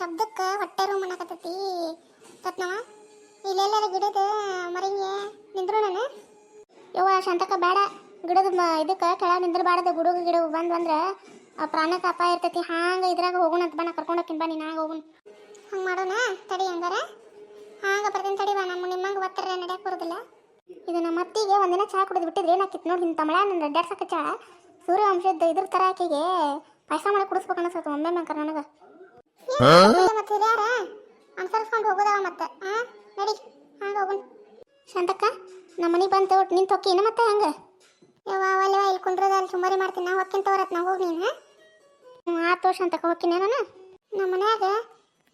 ಶಬ್ದಕ್ಕೆ ಹೊಟ್ಟೆ ರೂಮ್ ಅನ್ನಕತ್ತೈತಿ. ರತ್ನವ ಇಲ್ಲೆಲ್ಲರ ಗಿಡದ ಮರಿಗೆ ನಿಂದ್ರು ನಾನು? ಯವ್ವ ಶಾಂತಕ ಬೇಡ. ಗಿಡದ ಇದಕ್ಕೆ ಕೆಳಗೆ ನಿಂದ್ರಬಾರ್ದು ಗುಡುಗ ಗಿಡ ಬಂದು ಅಂದ್ರೆ ಪ್ರಾಣಕ್ಕೆ ಅಪಾಯ ಇರ್ತೈತಿ. ಹಾಂಗೆ ಇದ್ರಾಗ ಹೋಗೋಣ ಅಂತ ಬಾ ನಾ ಕರ್ಕೊಂಡು ಹೋಗ್ತೀನಿ ಬಾ ನೀನು ಹಾಗೆ ಹೋಗೋಣ. ಹಂಗೆ ಮಾಡೋಣ? ತಡಿ ಹಂಗಾರ. ಹಾಂಗೆ ಬರ್ತೀನಿ ತಡಿ ಬಾ ನಮ್ಮ ನಿಮ್ಮಂಗೆ ಒತ್ತರ ನಡೆಯಕ್ಕೆ ಬರೋದಿಲ್ಲ. ಇದು ನಮ್ಮ ಅತ್ತಿಗೆ ಒಂದಿನ ಚಹಾ ಕುಡಿದು ಬಿಟ್ಟಿದ್ರೆ. ಏನಾಕಿತ್ತು ನೋಡಿ ಹಿಂಗೆ ತಮಳ ನನ್ನ ಅಡ್ಡಾಡ್ಸಕ್ಕೆ ಚಹಾ ಸೂರ್ಯವಂಶದ ಇದ್ರ ಥರ ಆಕೆಗೆ ಪಾಯಸ ಮಾಡಿ ಕುಡಿಸ್ಬೇಕು ಅನಿಸ್ತೈತೆ ಒಮ್ಮೆ ಮಂಕರ್ ನನಗೆ ಮತ್ತೆ ಯಾರ? ಅನ್ಸರ್ಸ್ಕೊಂಡು ಹೋಗೋದವ ಮತ್ತೆ ಹಾಂ? ನಡಿ ಹಾಗೆ ಹೋಗೋಣ. ಶಾಂತಕ್ಕ ನಮ್ಮ ಮನೆಗೆ ಬಂತು ನಿಂತು ಹೊಕ್ಕಿ ಮತ್ತೆ ಹಂಗೆ? ಯವ್ವ ಒಲ್ಲೆವ ಇಲ್ಲಿ ಕುಂದ್ರದ ಅಲ್ಲಿ ಸುಮಾರಿ ಮಾಡ್ತೀನಿ. ನಾ ಹೊಕ್ಕಿನ ತೋರತ್ ನಾ ಹೋಗಿ ನೀನು ಹ್ಞೂ ಆತು ಶಾಂತಕ್ಕ ಹೊಕ್ಕಿನಿ ನಾನು ನಮ್ಮ ಮನ್ಯಾಗ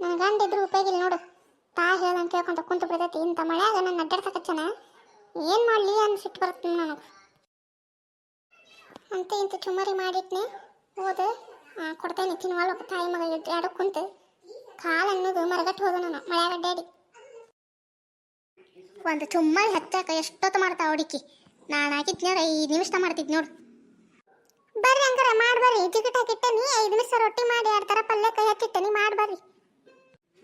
ನನ್ನ ಗಂಡ ಇದ್ರು ಉಪಯೋಗ ಇಲ್ಲ ನೋಡು. ತಾ ಹೇಳ್ದಂಗೆ ಕೇಳ್ಕೊಂತ ಕುಂತು ಬಿಡ್ತೈತಿ. ಇಂಥ ಮನ್ಯಾಗ ನನ್ನ ಅಡ್ಡಾಡ್ಸಕಚ್ಚನ ಏನು ಮಾಡಲಿ ಅನ್ಸಿಟ್ಟು ಬರುತ್ತೆ ನನಗೆ. ಅಂತ ಇಂಥ ಚುಮ್ಮರಿ ಮಾಡಿಟ್ನೆ ಹೋದ ಕೊಡ್ತೇನೆ. ತಿನ್ವಾಳ ತಾಯಿ ಮಗ ಎರಡು ಕುಂತು ಕಾಲು ಅನ್ನೋದು ಮರಗಟ್ಟು ಹೋದ ನಾನು ಮಳ್ಯಾಗ ಒಂದು ಚುಮ್ಮರಿ ಹಚ್ಚಾಕ ಎಷ್ಟೊತ್ತು ಮಾಡ್ತಾ ಹುಡುಕಿ. ನಾನು ಹಾಕಿದ್ನ್ಯಾರ ಐದು ನಿಮಿಷ ಮಾಡ್ತಿದ್ ನೋಡು. ಬರ್ರಿ ಹಂಗಾರ ಮಾಡ್ಬರ್ರಿ ಜಿಗಿಟ್ ಹಾಕಿಟ್ಟನಿ ಐದು ನಿಮಿಷ ರೊಟ್ಟಿ ಮಾಡಿ, ಎರಡು ಥರ ಪಲ್ಯ ಕೈ ಹಾಕಿಟ್ಟನಿ ಮಾಡ್ಬರ್ರಿ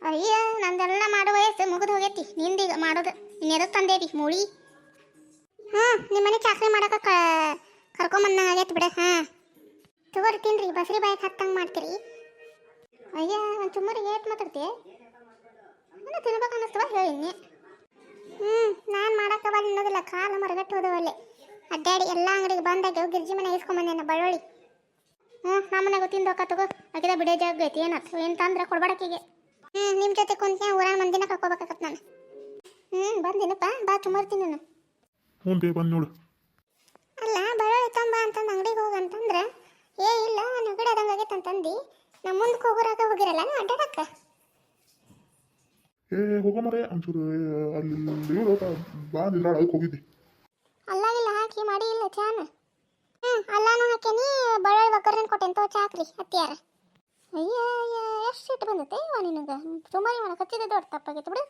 ಅಯ್ಯ, ನಂದೆಲ್ಲ ಮಾಡೋ ವಯಸ್ಸು ಮುಗಿದು ಹೋಗೈತಿ. ನಿಂದೀಗ ಮಾಡೋದು ಇನ್ನೆದಕ್ಕೆ ತಂದೇವಿ, ಮೂಳಿ. ಹ್ಞೂ ನಿಮ್ಮನೆ ಚಾಕ್ರಿ ಮಾಡಕ ಕರ್ಕೊಂಬಂದಂಗೆ ಆಗೈತೆ ಬಿಡ, ಹಾಂ. ತಗೋರಿ ತಿನ್ರಿ ಬಸ್ರಿ ಬಾಯಿಗೆ ಹತ್ತಂಗೆ ಮಾಡ್ತೀರಿ. ಅಯ್ಯ, ಒಂದು ಚುಮ್ಮರಿ ಏಟ್ ಮಾತಾಡ್ತಿ? ಇನ್ನು ತಿನ್ಬೇಕು ಅನ್ನಿಸ್ತವ ಹೇಳಿನಿ ಹ್ಞೂ ನಾನು ಮಾಡಕ್ಕೆ ಬಂದು ಅನ್ನೋದಿಲ್ಲ ಕಾಲು ಮರಗಟ್ಟು ಹೋದವಲ್ಲಿ ಅಡ್ಡಾಡಿ ಎಲ್ಲ ಅಂಗಡಿಗೆ ಬಂದಾಗ ಗಿರ್ಜಿ ಮನೆ ಇಸ್ಕೊಂಬಂದೇನ ಬಳ್ಳೊಳ್ಳಿ. ಹ್ಞೂ ನಮ್ಮನೆ ತಿಂದು ಅಕ್ಕ ತಗೋ ಅಗಿದ ಬಿಡೋ ಜಾಗ ಐತಿ ಏನತ್ ಏನು ತಂದ್ರೆ ಕೊಡ್ಬೇಡಕ್ಕಿಗೆ ಹ್ಞೂ ನಿಮ್ಮ ಜೊತೆ ಕುಂತ ಊರಾಗ ಮಂದಿನ ಕರ್ಕೋಬೇಕಾಗತ್ತೆ ನಾನು. ಹ್ಞೂ ಬಂದಿನಪ್ಪ, ಬಾ ಚುಮರ್ತೀನಿ ನಾನು. ಹ್ಞೂ ಬೇ, ಬಂದು ನೋಡು ಅಲ್ಲ ಬಳ್ಳೊಳ್ಳಿ ತಂಬ ಅಂತಂದು ಅಂಗಡಿಗೆ ಹೋಗಂತಂದ್ರೆ ಏ ಇಲ್ಲ ನಗಡ ಆದಂಗೆ ಅಂತಂದು ನಮ್ಮ ಮುಂದಕ್ಕೆ ಹೋಗೋರಾಗ ಹೋಗಿರಲ್ಲ ನಾ ಅಡ್ಡಾಡಕ್ಕೆ? ಏ ಹೋಗೋ ಮರೆ ಒಂಚೂರು ಅಲ್ಲಿ ಇವ್ರು ಬಾ ನಿಲ್ಲಾಡ ಅದಕ್ಕೆ ಹೋಗಿದ್ದಿ. ಅಲ್ಲಾಗಿಲ್ಲ ಹಾಕಿ ಮಾಡಿ ಇಲ್ಲ ಚಾನ. ಹ್ಞೂ ಅಲ್ಲಾನು ಹಾಕೇನಿ ಬಳ್ಳೊಳ್ಳಿ ಒಗ್ಗರಣೆ ಕೊಟ್ಟೆಂತೋ ಚಾಕ್ರಿ ಹತ್ತಿಯಾರ ಅಯ್ಯ ಅಯ್ಯ ಎಷ್ಟು ಸಿಟ್ಟು ಬಂದತ್ತೆ ಇವ ನಿನಗೆ? ಸುಮಾರು ಇವನ ಕಚ್ಚಿದೆ ದೊಡ್ಡ ತಪ್ಪಾಗೈತೆ ಬಿಡು.